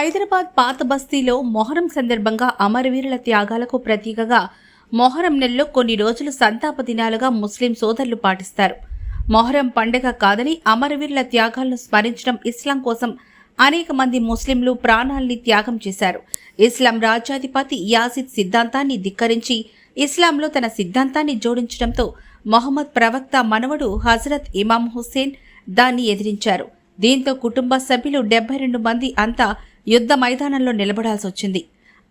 హైదరాబాద్ పాత బస్తీలో మొహరం సందర్భంగా అమరవీరుల త్యాగాలకు ప్రతీకగా మొహరం నెలలో కొన్ని రోజులు సంతాప దినాలుగా ముస్లిం సోదరులు పాటిస్తారు. మొహరం పండగ కాదని అమరవీరుల త్యాగాలను స్మరించడం ఇస్లాం కోసం అనేక మంది ముస్లింలు ప్రాణాల్ని త్యాగం చేశారు. ఇస్లాం రాజ్యాధిపతి యాసిద్ సిద్ధాంతాన్ని ధిక్కరించి ఇస్లాంలో తన సిద్ధాంతాన్ని జోడించడంతో మొహమ్మద్ ప్రవక్త మనవడు హజరత్ ఇమాం హుస్సేన్ దాన్ని ఎదిరించారు. దీంతో కుటుంబ సభ్యులు డెబ్బై రెండు మంది అంతా యుద్ధ మైదానంలో నిలబడాల్సి వచ్చింది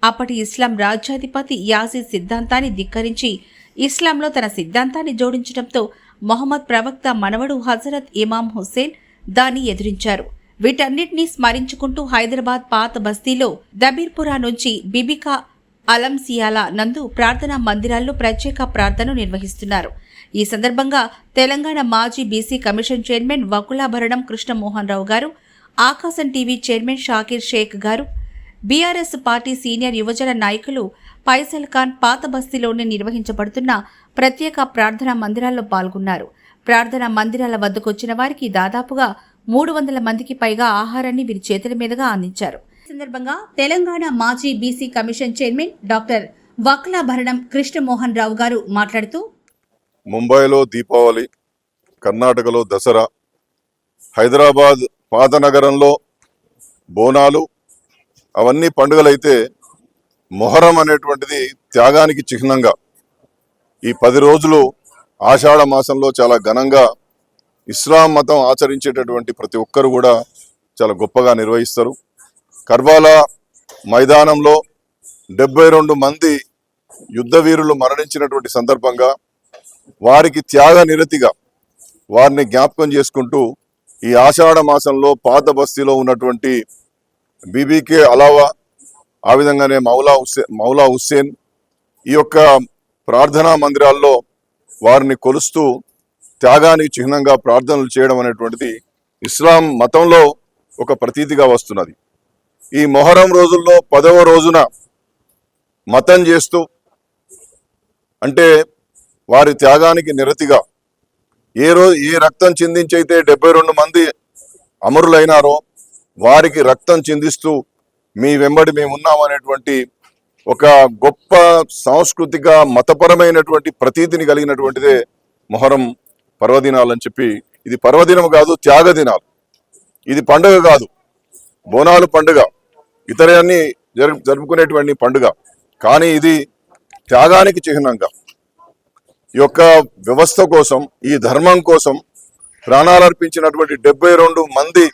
అప్పటి ఇస్లాం రాజ్యాధిపతి యాసిద్ సిద్ధాంతాన్ని ధిక్కరించి ఇస్లాంలో తన సిద్ధాంతాన్ని జోడించడంతో మొహమ్మద్ ప్రవక్త మనవడు హజరత్ ఇమాం హుస్సేన్ దాన్ని ఎదిరించారు. వీటన్నిటినీ స్మరించుకుంటూ హైదరాబాద్ పాత బస్తీలో దబీర్పురా నుంచి బిబికా అలంసియాల నందు ప్రార్థనా మందిరాల్లో ప్రత్యేక ప్రార్థన నిర్వహిస్తున్నారు. ఈ సందర్భంగా తెలంగాణ మాజీ BC commission chairman Vakulabharanam Krishnamohan Rao garu ఆకాశం టీవీ చైర్మన్ షాకీర్ షేక్ గారు బీఆర్ఎస్ పార్టీ సీనియర్ యువజన నాయకులు ఫైసల్ ఖాన్ పాత బస్తీలోనే నిర్వహించబడుతున్న ప్రత్యేక ప్రార్థనా మందిరాల్లో పాల్గొన్నారు. ప్రార్థనా మందిరాల వద్దకొచ్చిన వారికి దాదాపుగా మూడు వందల మందికి పైగా ఆహారాన్ని వీరి చేతుల మీదుగా అందించారు. సందర్భంగా తెలంగాణ మాజీ BC commission chairman doctor Vakulabharanam Krishnamohan Rao garu మాట్లాడుతూ ముంబైలో దీపావళి కర్ణాటకలో దసరా హైదరాబాద్ పాత నగరంలో బోనాలు అవన్నీ పండుగలైతే మొహరం అనేటువంటిది త్యాగానికి చిహ్నంగా ఈ పది రోజులు ఆషాఢ మాసంలో చాలా ఘనంగా ఇస్లాం మతం ఆచరించేటటువంటి ప్రతి ఒక్కరు కూడా చాలా గొప్పగా నిర్వహిస్తారు. కర్బాలా మైదానంలో డెబ్బై రెండు మంది యుద్ధ వీరులు మరణించినటువంటి సందర్భంగా వారికి త్యాగ నిరతిగా వారిని జ్ఞాపకం చేసుకుంటూ ఈ ఆషాఢ మాసంలో పాత బస్తీలో ఉన్నటువంటి బీబీకే అలావా ఆ విధంగానే మౌలా హుస్సేన్ మౌలా హుస్సేన్ ఈ యొక్క ప్రార్థనా మందిరాల్లో వారిని కొలుస్తూ త్యాగానికి చిహ్నంగా ప్రార్థనలు చేయడం అనేటువంటిది ఇస్లాం మతంలో ఒక ప్రతీతిగా వస్తున్నది. ఈ మొహరం రోజుల్లో పదవ రోజున మతం చేస్తూ అంటే వారి త్యాగానికి నిరతిగా ఏ రోజు ఏ రక్తం చిందించైతే డెబ్బై రెండు మంది అమరులైనారో వారికి రక్తం చిందిస్తూ మీ వెంబడి మేము ఉన్నాం అనేటువంటి ఒక గొప్ప సాంస్కృతిక మతపరమైనటువంటి ప్రతీతిని కలిగినటువంటిదే మొహరం పర్వదినాలు అని చెప్పి ఇది పర్వదినం కాదు త్యాగ దినాలు ఇది పండుగ కాదు బోనాలు పండుగ ఇతరాన్ని జరుపు జరుపుకునేటువంటి పండుగ. కానీ ఇది త్యాగానికి చిహ్నంగా యొక్క వ్యవస్థ కోసం ఈ ధర్మం కోసం ప్రాణాలు అర్పించినటువంటి డెబ్బై రెండు మంది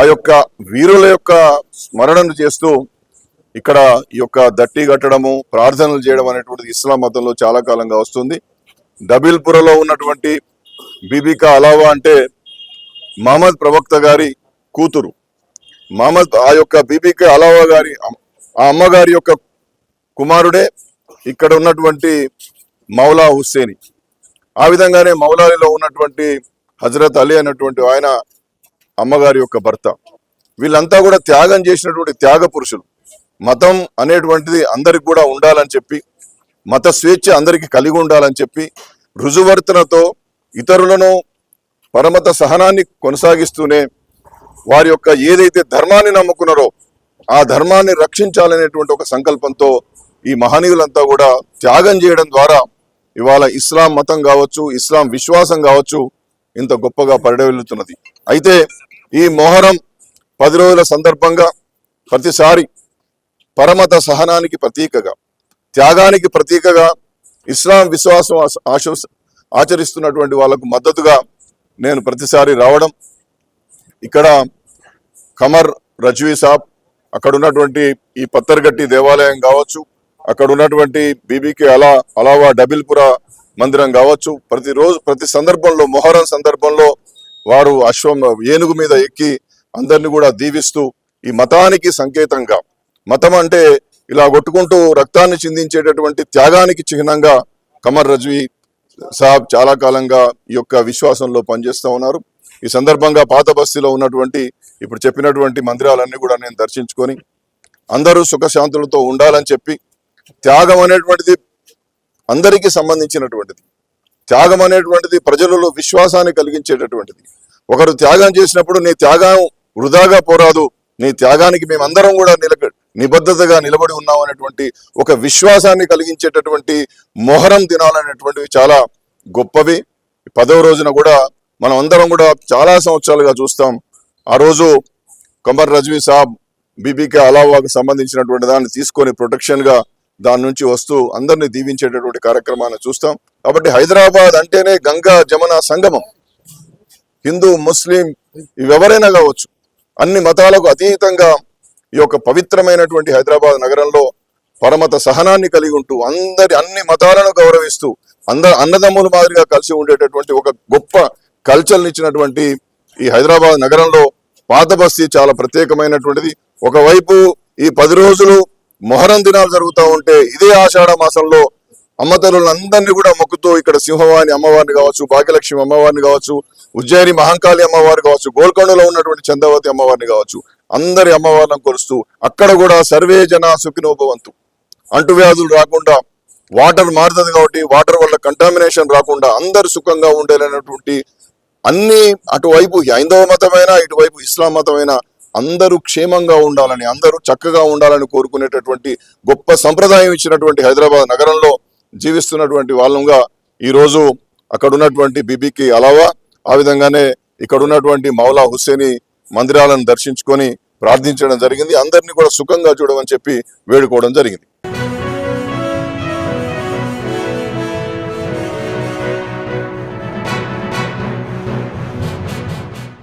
ఆ యొక్క వీరుల యొక్క స్మరణను చేస్తూ ఇక్కడ ఈ యొక్క దట్టి కట్టడము ప్రార్థనలు చేయడం అనేటువంటిది ఇస్లాం మతంలో చాలా కాలంగా వస్తుంది. డబిల్పురలో ఉన్నటువంటి బీబికా అలావా అంటే మహమ్మద్ ప్రవక్త గారి కూతురు. మహమ్మద్ ఆ యొక్క బీబీకే అలావా గారి ఆ అమ్మగారి యొక్క కుమారుడే. ఇక్కడ ఉన్నటువంటి మౌలా హుస్సేని. ఆ విధంగానే మౌలాలిలో ఉన్నటువంటి హజరత్ అలీ అనేటువంటి ఆయన అమ్మగారి యొక్క భర్త. వీళ్ళంతా కూడా త్యాగం చేసినటువంటి త్యాగ పురుషులు. మతం అనేటువంటిది అందరికి కూడా ఉండాలని చెప్పి మత స్వేచ్ఛ అందరికీ కలిగి ఉండాలని చెప్పి రుజువర్తనతో ఇతరులను పరమత సహనాన్ని కొనసాగిస్తూనే వారి యొక్క ఏదైతే ధర్మాన్ని నమ్ముకున్నారో ఆ ధర్మాన్ని రక్షించాలనేటువంటి ఒక సంకల్పంతో ఈ మహనీయులంతా కూడా త్యాగం చేయడం ద్వారా ఇవాళ ఇస్లాం మతం కావచ్చు ఇస్లాం విశ్వాసం కావచ్చు ఇంత గొప్పగా పరిడవిల్లుతున్నది. అయితే ఈ మొహరం పది రోజుల సందర్భంగా ప్రతిసారి పరమత సహనానికి ప్రతీకగా త్యాగానికి ప్రతీకగా ఇస్లాం విశ్వాసం ఆశ- ఆచరిస్తున్నటువంటి వాళ్ళకు మద్దతుగా నేను ప్రతిసారి రావడం ఇక్కడ కమర్ రజ్వీ సాబ్ అక్కడ ఉన్నటువంటి ఈ పత్తర్గట్టి దేవాలయం కావచ్చు అక్కడ ఉన్నటువంటి బీబీకే అలా అలావా డబిల్పుర మందిరం కావచ్చు. ప్రతిరోజు ప్రతి సందర్భంలో మొహరం సందర్భంలో వారు అశ్వం ఏనుగు మీద ఎక్కి అందరిని కూడా దీవిస్తూ ఈ మతానికి సంకేతంగా మతం అంటే ఇలా కొట్టుకుంటూ రక్తాన్ని చిందించేటటువంటి త్యాగానికి చిహ్నంగా కమర్ రజ్వీ సాబ్ చాలా కాలంగా ఈ యొక్క విశ్వాసంలో పనిచేస్తూ ఉన్నారు. ఈ సందర్భంగా పాత బస్తీలో ఉన్నటువంటి ఇప్పుడు చెప్పినటువంటి మందిరాలన్నీ కూడా నేను దర్శించుకొని అందరూ సుఖశాంతులతో ఉండాలని చెప్పి త్యాగం అనేటువంటిది అందరికీ సంబంధించినటువంటిది. త్యాగం అనేటువంటిది ప్రజలలో విశ్వాసాన్ని కలిగించేటటువంటిది. ఒకరు త్యాగం చేసినప్పుడు నీ త్యాగం వృధాగా పోరాదు. నీ త్యాగానికి మేమందరం కూడా నిలక నిబద్ధతగా నిలబడి ఉన్నాం అనేటువంటి ఒక విశ్వాసాన్ని కలిగించేటటువంటి మొహరం దినాలనేటువంటివి చాలా గొప్పవి. పదవ రోజున కూడా మనం అందరం కూడా చాలా సంవత్సరాలుగా చూస్తాం. ఆ రోజు కమర్ రజ్వీ సాబ్ బీబీకే అలావాకు సంబంధించినటువంటి దాన్ని తీసుకొని ప్రొటెక్షన్గా దాని నుంచి వస్తూ అందరినీ దీవించేటటువంటి కార్యక్రమాన్ని చూస్తాం. కాబట్టి హైదరాబాద్ అంటేనే గంగా జమున సంగమం. హిందూ ముస్లిం ఇవెవరైనా కావచ్చు అన్ని మతాలకు అతీతంగా ఈ యొక్క పవిత్రమైనటువంటి హైదరాబాద్ నగరంలో పరమత సహనాన్ని కలిగి ఉంటూ అందరి అన్ని మతాలను గౌరవిస్తూ అంద అన్నదమ్ముల మాదిరిగా కలిసి ఉండేటటువంటి ఒక గొప్ప కల్చర్ని ఇచ్చినటువంటి ఈ హైదరాబాద్ నగరంలో పాత బస్తీ చాలా ప్రత్యేకమైనటువంటిది. ఒకవైపు ఈ పది రోజులు మొహరం దినాలు జరుగుతూ ఉంటే ఇదే ఆషాఢ మాసంలో అమ్మతల్లులందరినీ కూడా మొక్కుతూ ఇక్కడ సింహవాణి అమ్మవారిని కావచ్చు భాగ్యలక్ష్మి అమ్మవారిని కావచ్చు ఉజ్జయిని మహంకాళి అమ్మవారు కావచ్చు గోల్కొండలో ఉన్నటువంటి చంద్రవతి అమ్మవారిని కావచ్చు అందరి అమ్మవారిని కొలుస్తూ అక్కడ కూడా సర్వే జన సుఖినోభవంతు అంటువ్యాధులు రాకుండా వాటర్ మారుతుంది కాబట్టి వాటర్ వల్ల కంటామినేషన్ రాకుండా అందరు సుఖంగా ఉండేలనేటువంటి అన్ని అటువైపు హైందవ మతమైన ఇటువైపు ఇస్లాం మతమైన అందరూ క్షేమంగా ఉండాలని అందరూ చక్కగా ఉండాలని కోరుకునేటటువంటి గొప్ప సంప్రదాయం ఇచ్చినటువంటి హైదరాబాద్ నగరంలో జీవిస్తున్నటువంటి వాళ్ళంగా ఈ రోజు అక్కడ ఉన్నటువంటి బీబీకి అలావా ఆ విధంగానే ఇక్కడ ఉన్నటువంటి మౌలా హుస్సేని మందిరాలను దర్శించుకొని ప్రార్థించడం జరిగింది. అందరినీ కూడా సుఖంగా చూడమని చెప్పి వేడుకోవడం జరిగింది.